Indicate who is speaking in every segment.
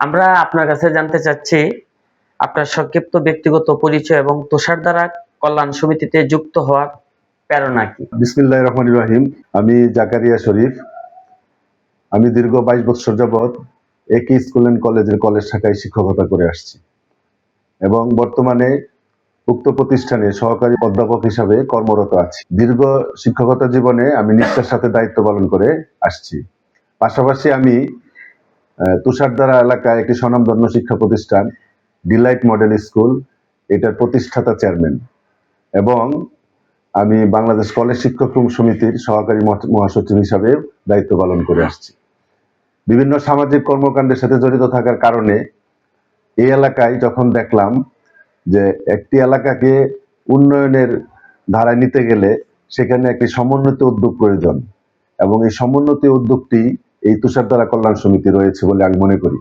Speaker 1: আমরা আপনার কাছে জানতে চাচ্ছি, আপনার সংক্ষিপ্ত ব্যক্তিগত পরিচয় এবং তুষার দ্বারা কল্যাণ সমিতিতে যুক্ত হওয়ার প্রেরণা কি?
Speaker 2: বিসমিল্লাহ রহমান রাহিম। আমি জাকারিয়া শরীফ। আমি দীর্ঘ বাইশ বছর যাবৎ একই স্কুল অ্যান্ড কলেজের কলেজ শাখায় শিক্ষকতা করে আসছি এবং বর্তমানে উক্ত প্রতিষ্ঠানে সহকারী অধ্যাপক হিসাবে কর্মরত আছি। দীর্ঘ শিক্ষকতা জীবনে আমি নিষ্ঠার সাথে দায়িত্ব পালন করে আসছি। পাশাপাশি আমি আহ, তুষারদ্বারা এলাকায় একটি স্বনামধন্য শিক্ষা প্রতিষ্ঠান ডিলাইট মডেল স্কুল এটার প্রতিষ্ঠাতা চেয়ারম্যান এবং আমি বাংলাদেশ কলেজ শিক্ষক সমিতির সহকারী মহ- মহাসচিব হিসাবে দায়িত্ব পালন করে আসছি। বিভিন্ন সামাজিক কর্মকাণ্ডের সাথে জড়িত থাকার কারণে এই এলাকায় যখন দেখলাম যে একটি এলাকাকে উন্নয়নের ধারায় নিতে গেলে সেখানে একটি সমন্বিত উদ্যোগ প্রয়োজন এবং এই সমন্বিত উদ্যোগটি এই তুষারধারা কল্যাণ সমিতি রয়েছে বলে আমি মনে করি।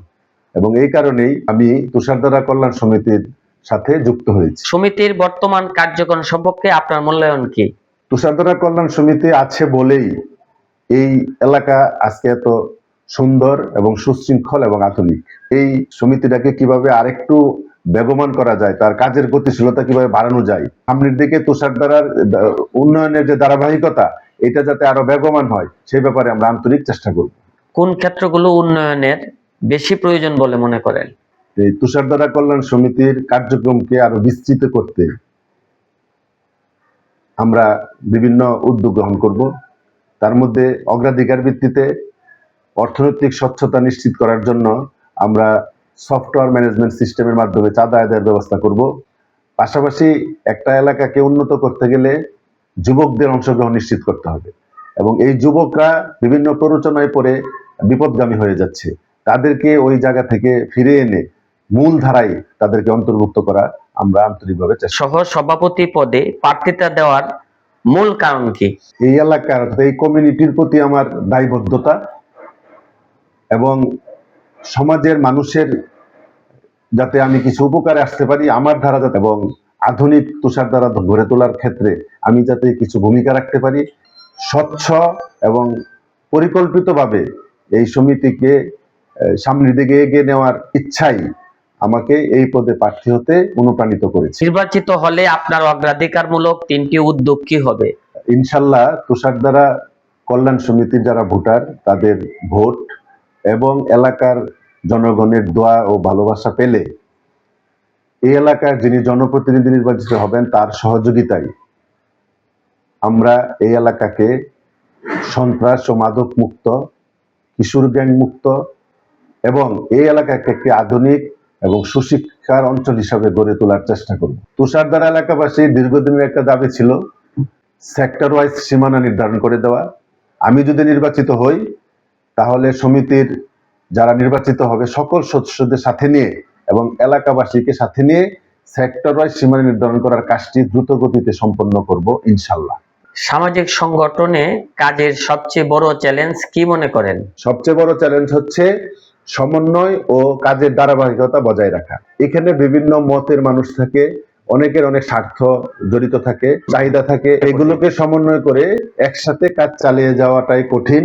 Speaker 2: এবং এই কারণেই আমি তুষারধারা কল্যাণ সমিতির সাথে যুক্ত হয়েছি।
Speaker 1: সমিতির বর্তমান কার্যক্রম সম্পর্কে আপনার মূল্যায়ন কি?
Speaker 2: তুষারধারা কল্যাণ সমিতি আছে বলেই এই এলাকা আজকে এত সুন্দর এবং সুশৃঙ্খল এবং আধুনিক। এই সমিতিটাকে কীভাবে আরেকটু বেগমান করা যায় তার কাজের গতিশীলতা কীভাবে বাড়ানো যায় সামনের দিকে তুষারধারার দা- উন্নয়নের যে ধারাবাহিকতা এটা যাতে আরও বেগমান হয় সেই ব্যাপারে আমরা আন্তরিক চেষ্টা করব।
Speaker 1: কোন ক্ষেত্রগুলো উন্নয়নের বেশি প্রয়োজন বলে মনে করেন?
Speaker 2: এই তুষারধারা কল্যাণ সমিতির কার্যক্রমকে আরও বিস্তৃত করতে আমরা বিভিন্ন উদ্যোগ গ্রহণ করব। তার মধ্যে অগ্রাধিকার ভিত্তিতে অর্থনৈতিক স্বচ্ছতা নিশ্চিত করার জন্য আমরা সফটওয়্যার ম্যানেজমেন্ট সিস্টেমের মাধ্যমে চাঁদা আদায়ের ব্যবস্থা করব। পাশাপাশি একটা এলাকাকে উন্নত করতে গেলে যুবকদের অংশগ্রহণ নিশ্চিত করতে হবে। এবং এই যুবকরা বিভিন্ন প্ররোচনায় পড়ে বিপদগামী হয়ে যাচ্ছে। তাদেরকে ওই জায়গা থেকে ফিরে এনে মূল ধারায় তাদেরকে অন্তর্ভুক্ত করা আমরা আন্তরিকভাবে
Speaker 1: সহ সভাপতি পদে প্রার্থিতা দেওয়ার মূল কারণ কি?
Speaker 2: এই এলাকার এই কমিউনিটির প্রতি আমার দায়বদ্ধতা এবং সমাজের মানুষের যাতে আমি কিছু উপকারে আসতে পারি আমার ধারা যাতে এবং আধুনিক তুষার দ্বারা গড়ে তোলার ক্ষেত্রে আমি যাতে কিছু ভূমিকা রাখতে পারি স্বচ্ছ এবং পরিকল্পিতভাবে এই সমিতিকে সামনের দিকে এগিয়ে নেওয়ার ইচ্ছাই আমাকে এই পদে প্রার্থী হতে অনুপ্রাণিত করেছে।
Speaker 1: নির্বাচিত হলে আপনার অগ্রাধিকারমূলক তিনটি উদ্যোগ কি হবে?
Speaker 2: ইনশাল্লাহ তুষার দ্বারা কল্যাণ সমিতির যারা ভোটার তাদের ভোট এবং এলাকার জনগণের দোয়া ও ভালোবাসা পেলে এই এলাকার যিনি জনপ্রতিনিধি নির্বাচিত হবেন তার সহযোগিতায় আমরা এই এলাকাকে সন্ত্রাস ও মাদক মুক্ত, কিশোর গ্যাং মুক্ত এবং এই এলাকাকে একটি আধুনিক এবং সুশিক্ষার অঞ্চল হিসাবে গড়ে তোলার চেষ্টা করব। তুষারদ্বারা এলাকাবাসী দীর্ঘদিনের একটা দাবি ছিল সেক্টর ওয়াইজ সীমানা নির্ধারণ করে দেওয়া। আমি যদি নির্বাচিত হই, তাহলে সমিতির যারা নির্বাচিত হবে, সকল সদস্যদের সাথে নিয়ে এবং এলাকাবাসীকে সাথে নিয়ে সেক্টর ওয়াইজ সীমানা নির্ধারণ করার কাজটি দ্রুত গতিতে সম্পন্ন করব ইনশাল্লাহ
Speaker 1: সামাজিক সংগঠনে কাজের সবচেয়ে বড় চ্যালেঞ্জ কি মনে করেন?
Speaker 2: সবচেয়ে বড় চ্যালেঞ্জ হচ্ছে সমন্বয় ও কাজের ধারাবাহিকতা বজায় রাখা। এখানে বিভিন্ন মতের মানুষ থাকে অনেকের অনেক স্বার্থ জড়িত থাকে চাহিদা থাকে। এগুলোকে সমন্বয় করে একসাথে কাজ চালিয়ে যাওয়াটাই কঠিন।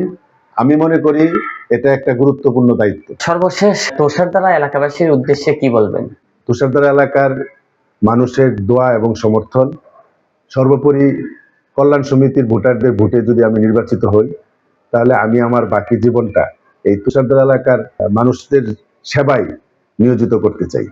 Speaker 2: আমি মনে করি এটা একটা গুরুত্বপূর্ণ দায়িত্ব।
Speaker 1: সর্বশেষ তোষার দ্বারা এলাকাবাসীর উদ্দেশ্যে কি বলবেন?
Speaker 2: তুষারদার এলাকার মানুষের দোয়া এবং সমর্থন সর্বোপরি কল্যাণ সমিতির ভোটারদের ভোটে যদি আমি নির্বাচিত হই, তাহলে আমি আমার বাকি জীবনটা এই তুষারদার এলাকার মানুষদের সেবায় নিয়োজিত করতে চাই।